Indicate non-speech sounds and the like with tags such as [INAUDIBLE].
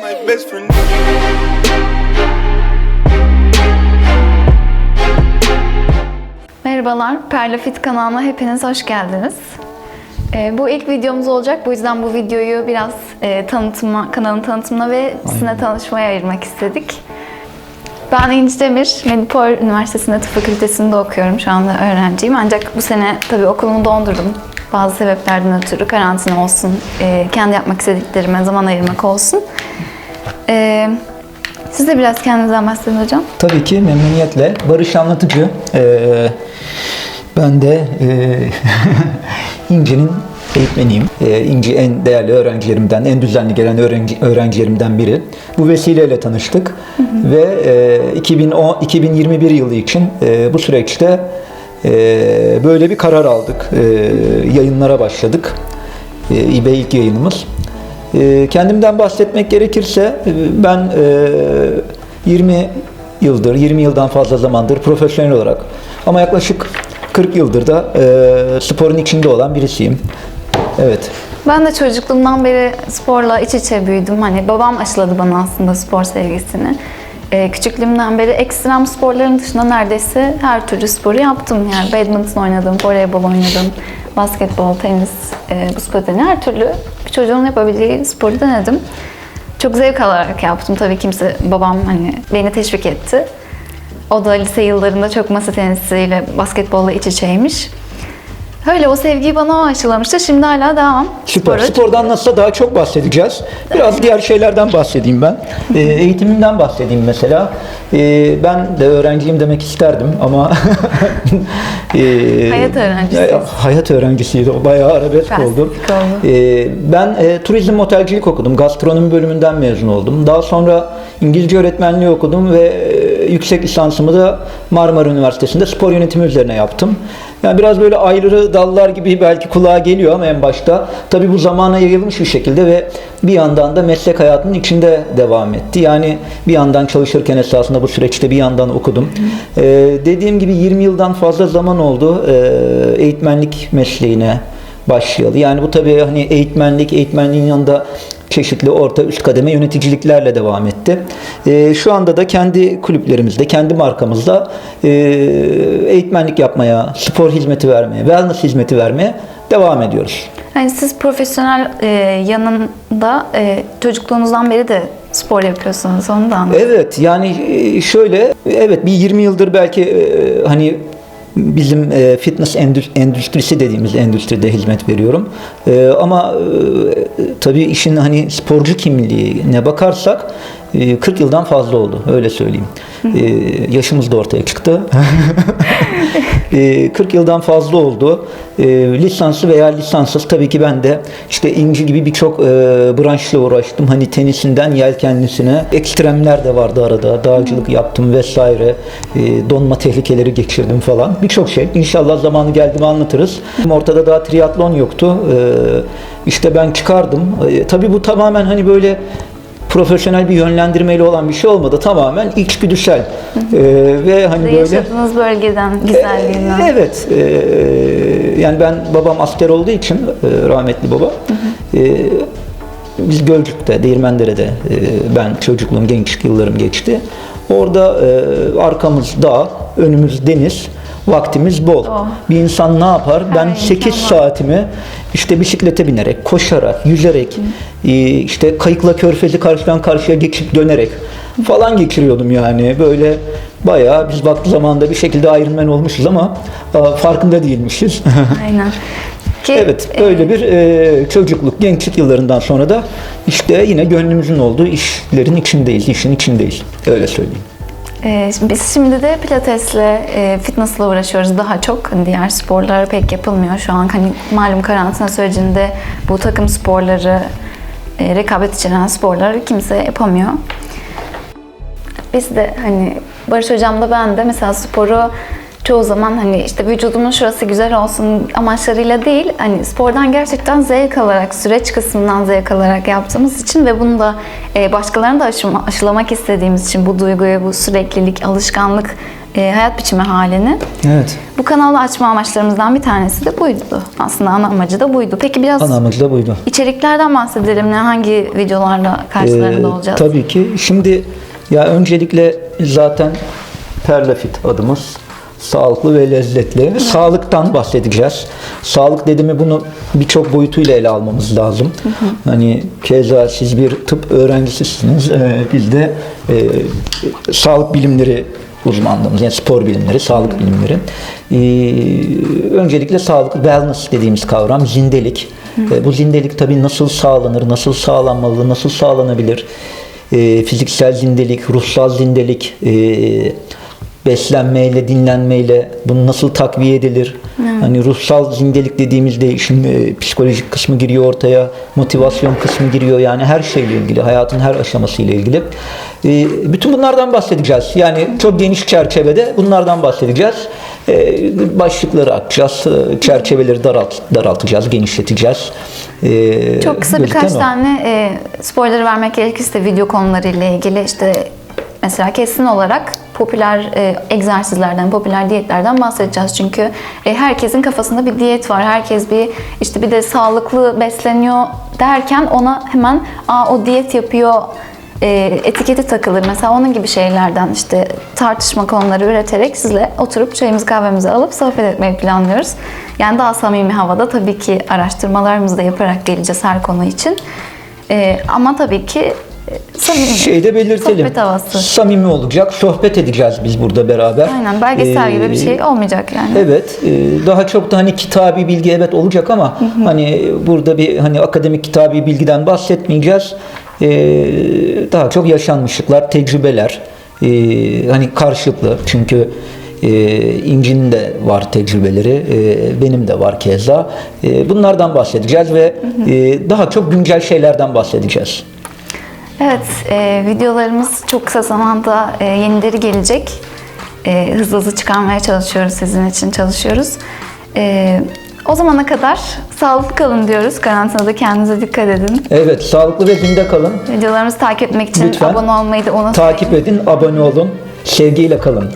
my best friend. Merhabalar, Perlafit kanalına hepiniz hoş geldiniz. Ee, bu ilk videomuz olacak. Bu yüzden bu videoyu biraz e, tanıtıma, kanalın tanıtımına ve sizinle tanışmaya ayırmak istedik. Ben İnci Demir, Medipol Üniversitesi'nde tıp fakültesinde okuyorum. Şu anda öğrenciyim. Ancak bu sene tabii okulumu dondurdum. Bazı sebeplerden ötürü karantina olsun, e, kendi yapmak istediklerime zaman ayırmak olsun. Ee, siz de biraz kendinizden bahsedin hocam. Tabii ki memnuniyetle. Barış Anlatıcı. Ee, ben de e, [LAUGHS] İnci'nin eğitmeniyim. Ee, İnci en değerli öğrencilerimden, en düzenli gelen öğrenci, öğrencilerimden biri. Bu vesileyle tanıştık. Ve e, 2010, 2021 yılı için e, bu süreçte e, böyle bir karar aldık. E, yayınlara başladık. E, İBE ilk yayınımız. E, kendimden bahsetmek gerekirse e, ben e, 20 yıldır, 20 yıldan fazla zamandır profesyonel olarak ama yaklaşık 40 yıldır da e, sporun içinde olan birisiyim. Evet. Ben de çocukluğumdan beri sporla iç içe büyüdüm. Hani babam aşıladı bana aslında spor sevgisini. Ee, küçüklüğümden beri ekstrem sporların dışında neredeyse her türlü sporu yaptım. Yani badminton oynadım, voleybol oynadım, basketbol, tenis, e, buz pateni her türlü bir çocuğun yapabildiği sporu denedim. Çok zevk alarak yaptım. Tabii kimse, babam hani beni teşvik etti. O da lise yıllarında çok masa tenisiyle, basketbolla iç içeymiş. Öyle o sevgiyi bana o aşılamıştı. Şimdi hala devam. Süper. Spora. Spordan nasılsa daha çok bahsedeceğiz. Biraz diğer şeylerden bahsedeyim ben. E, eğitimimden bahsedeyim mesela. E, ben de öğrenciyim demek isterdim ama [LAUGHS] e, Hayat öğrencisi. hayat öğrencisiydi. O bayağı arabesk oldu. E, ben e, turizm otelcilik okudum. Gastronomi bölümünden mezun oldum. Daha sonra İngilizce öğretmenliği okudum ve e, yüksek lisansımı da Marmara Üniversitesi'nde spor yönetimi üzerine yaptım. Yani biraz böyle ayrı dallar gibi belki kulağa geliyor ama en başta tabii bu zamana yayılmış bir şekilde ve bir yandan da meslek hayatının içinde devam etti. Yani bir yandan çalışırken esasında bu süreçte bir yandan okudum. Ee, dediğim gibi 20 yıldan fazla zaman oldu ee, eğitmenlik mesleğine başlayalı. Yani bu tabii hani eğitmenlik, eğitmenliğin yanında çeşitli orta üst kademe yöneticiliklerle devam etti. Ee, şu anda da kendi kulüplerimizde, kendi markamızda e, eğitmenlik yapmaya, spor hizmeti vermeye, wellness hizmeti vermeye devam ediyoruz. Yani siz profesyonel e, yanında e, çocukluğunuzdan beri de spor yapıyorsunuz onu da anladım. Evet yani e, şöyle evet bir 20 yıldır belki e, hani bizim e, fitness endü- endüstrisi dediğimiz endüstride hizmet veriyorum. E, ama e, tabii işin hani sporcu kimliğine bakarsak 40 yıldan fazla oldu öyle söyleyeyim. E, yaşımız da ortaya çıktı. [LAUGHS] E, 40 yıldan fazla oldu. Lisanslı veya lisanssız tabii ki ben de işte inci gibi birçok e, branşla uğraştım. Hani tenisinden yelkenlisine ekstremler de vardı arada. Dağcılık yaptım vesaire. Donma tehlikeleri geçirdim falan. Birçok şey. İnşallah zamanı geldi mi anlatırız. Ortada daha triatlon yoktu. İşte ben çıkardım. Tabii bu tamamen hani böyle profesyonel bir yönlendirmeyle olan bir şey olmadı. Tamamen içgüdüsel. E, ve hani böyle yaşadığınız bölgeden, güzelliğinden. ee, Evet. e, yani ben babam asker olduğu için e, rahmetli baba. e, biz Gölcük'te, Değirmendere'de e, ben çocukluğum, gençlik yıllarım geçti. Orada e, arkamız dağ, önümüz deniz, vaktimiz bol. Oh. Bir insan ne yapar? Ben Her 8 imkan var. saatimi işte bisiklete binerek, koşarak, yüzerek, e, işte kayıkla körfezi karşıdan karşıya geçip dönerek falan geçiriyordum yani. Böyle bayağı biz vakti zamanında bir şekilde Man olmuşuz ama e, farkında değilmişiz. [LAUGHS] Aynen. Ki, evet, e, böyle bir e, çocukluk, gençlik yıllarından sonra da işte yine gönlümüzün olduğu işlerin içindeyiz, işin içindeyiz. Öyle söyleyeyim. E, biz şimdi de pilatesle, e, fitnessle uğraşıyoruz daha çok. Hani diğer sporlar pek yapılmıyor şu an. Hani malum karantina sürecinde bu takım sporları, e, rekabet içeren sporları kimse yapamıyor. Biz de hani Barış Hocam da ben de mesela sporu çoğu zaman hani işte vücudumun şurası güzel olsun amaçlarıyla değil hani spordan gerçekten zevk alarak süreç kısmından zevk alarak yaptığımız için ve bunu da e, başkalarına da aşıma- aşılamak istediğimiz için bu duyguyu, bu süreklilik, alışkanlık, e, hayat biçimi halini Evet. bu kanalı açma amaçlarımızdan bir tanesi de buydu. Aslında ana amacı da buydu. Peki biraz Ana amacı da buydu. içeriklerden bahsedelim. Ne hangi videolarla karşılarında Ee, olacağız? Tabii ki. Şimdi ya öncelikle zaten Perlafit adımız sağlıklı ve lezzetli. Sağlıktan bahsedeceğiz. Sağlık dediğimi bunu birçok boyutuyla ele almamız lazım. Hani keza siz bir tıp öğrencisisiniz. Ee, biz de e, sağlık bilimleri uzmanlığımız yani spor bilimleri, sağlık bilimleri. Ee, öncelikle sağlık, wellness dediğimiz kavram, zindelik. Ee, bu zindelik tabii nasıl sağlanır, nasıl sağlanmalı, nasıl sağlanabilir? Ee, fiziksel zindelik, ruhsal zindelik, ee, beslenmeyle, dinlenmeyle bunu nasıl takviye edilir? Hani ruhsal zindelik dediğimizde işin e, psikolojik kısmı giriyor ortaya, motivasyon kısmı giriyor. Yani her şeyle ilgili, hayatın her aşamasıyla ilgili. E, bütün bunlardan bahsedeceğiz. Yani çok geniş çerçevede bunlardan bahsedeceğiz. E, başlıkları açacağız, e, çerçeveleri daralt, daraltacağız, genişleteceğiz. E, Çok kısa birkaç o. tane e, spoiler vermek gerekirse video konularıyla ilgili işte mesela kesin olarak popüler e, egzersizlerden, popüler diyetlerden bahsedeceğiz. Çünkü e, herkesin kafasında bir diyet var. Herkes bir işte bir de sağlıklı besleniyor derken ona hemen Aa, o diyet yapıyor e, etiketi takılır. Mesela onun gibi şeylerden işte tartışma konuları üreterek sizle oturup çayımızı kahvemizi alıp sohbet etmeyi planlıyoruz. Yani daha samimi havada tabii ki araştırmalarımızı da yaparak geleceğiz her konu için. E, ama tabii ki samimi. Şeyi de belirtelim. Sohbet havası. Samimi olacak. Sohbet edeceğiz biz burada beraber. Aynen belgesel gibi bir Ee, şey olmayacak yani. Evet, e, daha çok da hani kitabi bilgi evet olacak ama hani burada bir hani akademik kitabi bilgiden bahsetmeyeceğiz. E, daha çok yaşanmışlıklar, tecrübeler, e, hani karşılıklı çünkü e, İnci'nin de var tecrübeleri, e, benim de var keza. E, bunlardan bahsedeceğiz ve e, daha çok güncel şeylerden bahsedeceğiz. Evet, e, videolarımız çok kısa zamanda e, yenileri gelecek. E, hızlı hızlı çıkarmaya çalışıyoruz, sizin için çalışıyoruz. E, o zamana kadar sağlıklı kalın diyoruz. Karantinada kendinize dikkat edin. Evet, sağlıklı ve zinde kalın. Videolarımızı takip etmek için Lütfen. abone olmayı da unutmayın. Takip edin, abone olun. Sevgiyle kalın.